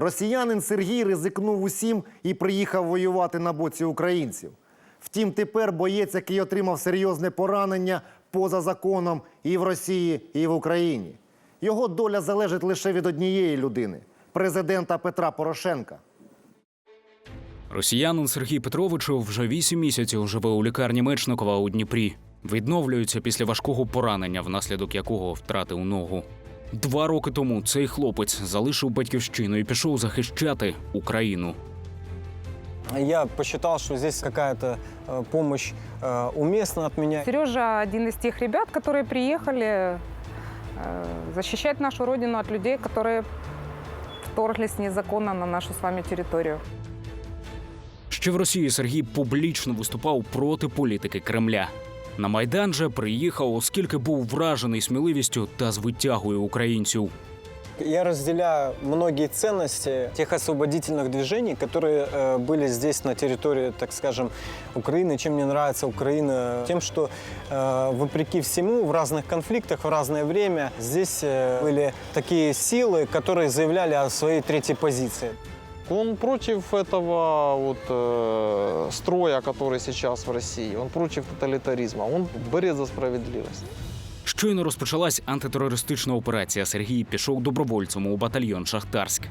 Росіянин Сергій ризикнув усім і приїхав воювати на боці українців. Втім, тепер боєць, який отримав серйозне поранення поза законом і в Росії, і в Україні. Його доля залежить лише від однієї людини президента Петра Порошенка. Росіянин Сергій Петровичев вже вісім місяців живе у лікарні Мечникова у Дніпрі. Відновлюється після важкого поранення, внаслідок якого втратив ногу. Два роки тому цей хлопець залишив батьківщину і пішов захищати Україну. Я посчитал, что здесь какая-то э, помощь э, уместна от меня. Сережа один из тех ребят, которые приехали э, защищать нашу родину от людей, которые вторглись незаконно на нашу с вами территорию. Ще в Росії Сергій публічно виступав проти політики Кремля. На Майдан же приїхав, оскільки був вражений сміливістю та звитягою українців. Я разделяю многие ценности тех освободительных движений, которые э, были здесь на территории, так скажем, Украины. Чем мне нравится Украина? Тем, что э, вопреки всему в разных конфликтах в разное время здесь э, были такие силы, которые заявляли о своей третьей позиции. Он против этого вот, э, строя, который сейчас в России. Он против тоталитаризма. Он борец за справедливость. Щойно розпочалась антитерористична операція. Сергій пішов добровольцем у батальйон Шахтарськ.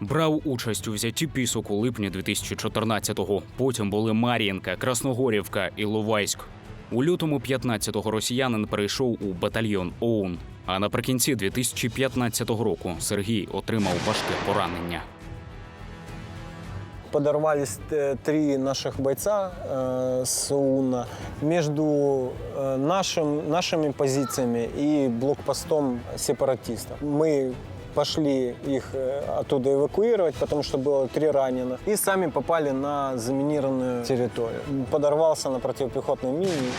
Брав участь у взятті пісок у липні 2014-го. Потім були Мар'їнка, Красногорівка і Ловайськ. У лютому 15-го росіянин перейшов у батальйон ОУН. А наприкінці 2015 року Сергій отримав важке поранення. Подорвались э, три наших бойца э, с УНА между э, нашим, нашими позициями и блокпостом сепаратистов. Мы пошли их э, оттуда эвакуировать, потому что было три раненых, и сами попали на заминированную территорию. Подорвался на противопехотной мине.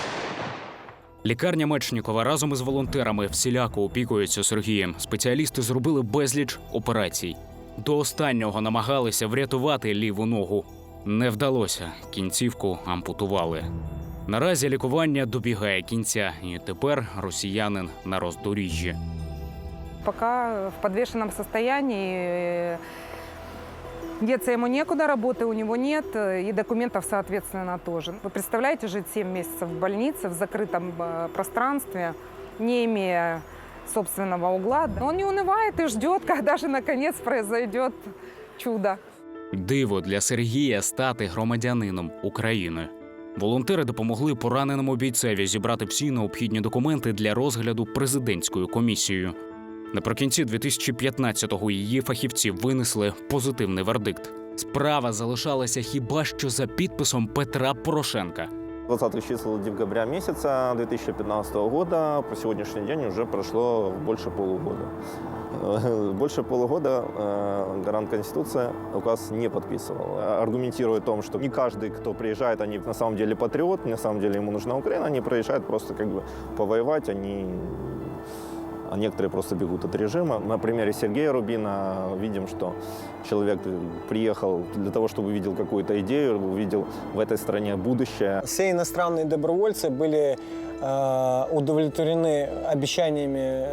Лікарня Мечнікова разом із волонтерами всіляко опікується Сергієм. Спеціалісти зробили безліч операцій. До останнього намагалися врятувати ліву ногу. Не вдалося. Кінцівку ампутували. Наразі лікування добігає кінця, і тепер росіянин на роздоріжжі. Пока в подвешенном состоянии, э, деться ему некуда, работы у него нет, э, и документов, соответственно, тоже. Вы представляете, жить 7 месяцев в больнице, в закрытом э, пространстве, не имея собственного угла. Он не унывает и ждет, когда же, наконец, произойдет чудо. Диво для Сергія стати громадянином України. Волонтери допомогли пораненому бійцеві зібрати всі необхідні документи для розгляду президентською комісією. Наприкінці 2015-го її фахівці винесли позитивний вердикт. Справа залишалася хіба що за підписом Петра Порошенка. 20 числа декабря месяца 2015 года, по сегодняшний день уже прошло больше полугода. Э, Больше полугода э, гарант Конституции указ не подписывал, аргументируя о том, что не каждый, кто приезжает, они на самом деле патриот, на самом деле ему нужна Украина, они приезжают просто как бы повоевать, они а некоторые просто бегут от режима. На примере Сергея Рубина видим, что человек приехал для того, чтобы увидел какую-то идею, увидел в этой стране будущее. Все иностранные добровольцы были э, удовлетворены обещаниями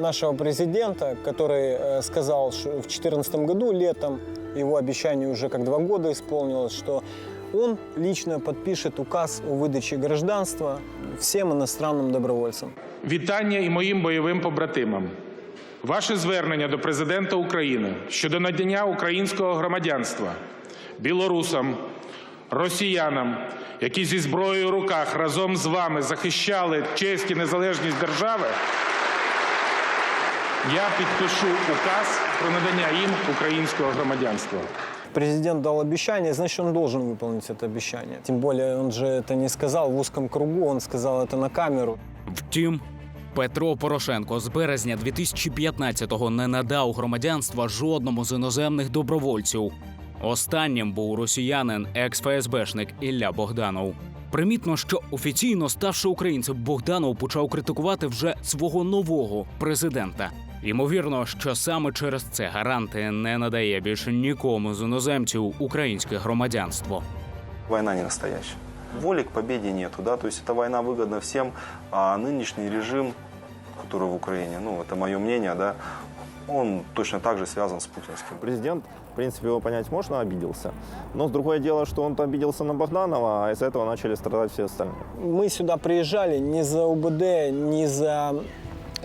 нашего президента, который э, сказал что в 2014 году летом, его обещание уже как два года исполнилось, что он лично подпишет указ о выдаче гражданства всем иностранным добровольцам. Вітання і моїм бойовим побратимам. Ваше звернення до президента України щодо надання українського громадянства білорусам, росіянам, які зі зброєю в руках разом з вами захищали честь і незалежність держави. Я підпишу указ про надання їм українського громадянства. Президент дал обещание, значит, он должен выполнить это обещание. Тем более, он же это не сказал в узком кругу, он сказал это на камеру. Втім, Петро Порошенко з березня 2015-го не надав громадянства жодному з іноземних добровольців. Останнім був росіянин, екс-ФСБшник Ілля Богданов. Примітно, що офіційно ставши українцем, Богданов почав критикувати вже свого нового президента. Ймовірно, що саме через це гаранти не надає більше нікому з іноземців українське громадянство. Война не настоящая. Воли к победе нету, да, то есть эта война выгодна всем, а нынешний режим, который в Украине, ну, это мое мнение, да, он точно так же связан с путинским. Президент, в принципе, его понять можно, обиделся. Но с другое дело, что он обиделся на Богданова, а из-за этого начали страдать все остальные. Мы сюда приезжали не за УБД, не за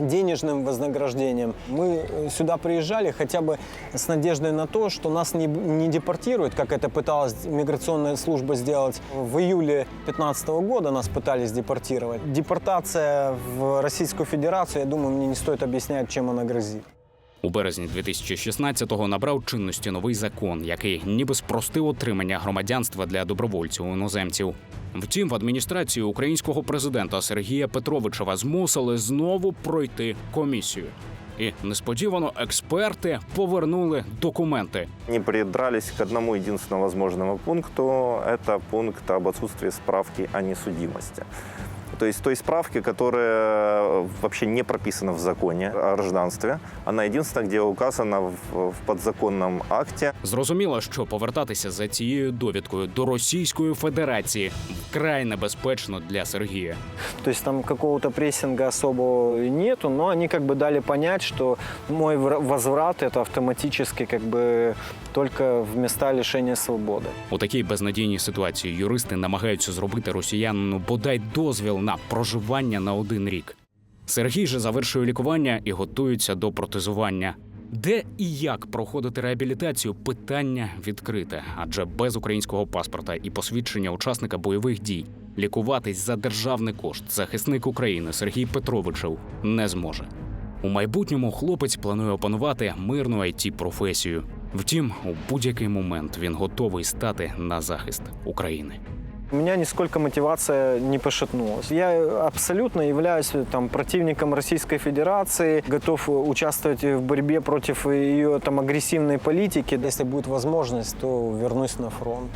денежным вознаграждением. Мы э, сюда приезжали хотя бы с надеждой на то, что нас не, не депортируют, как это пыталась миграционная служба сделать. В июле 2015 года нас пытались депортировать. Депортация в Российскую Федерацию, я думаю, мне не стоит объяснять, чем она грозит. У березні 2016-го набрав чинності новий закон, який ніби спростив отримання громадянства для добровольців іноземців. Втім, в адміністрації українського президента Сергія Петровичева змусили знову пройти комісію. І несподівано експерти повернули документи. Не придрались к одному единственному возможному пункту. Это пункт об отсутствии справки о несудимости. То есть той справки, которая вообще не прописана в законе о гражданстве. Она единственная, где указана в, в подзаконном акте. Зрозуміло, що повертатися за цією довідкою до Російської Федерації вкрай небезпечно для Сергія. То есть там какого-то прессинга особого нету, но они как бы дали понять, что мой вра- возврат это автоматически как бы только в места лишения свободы. У такій безнадійній ситуації юристи намагаються зробити росіянину бодай дозвіл на проживання на один рік. Сергій же завершує лікування і готується до протезування. Де і як проходити реабілітацію питання відкрите, адже без українського паспорта і посвідчення учасника бойових дій лікуватись за державний кошт захисник України Сергій Петровичев не зможе. У майбутньому хлопець планує опанувати мирну it професію. Втім, у будь-який момент він готовий стати на захист України. У меня нисколько мотивация не пошатнулась. Я абсолютно являюсь там, противником Российской Федерации, готов участвовать в борьбе против ее там, агрессивной политики. Если будет возможность, то вернусь на фронт.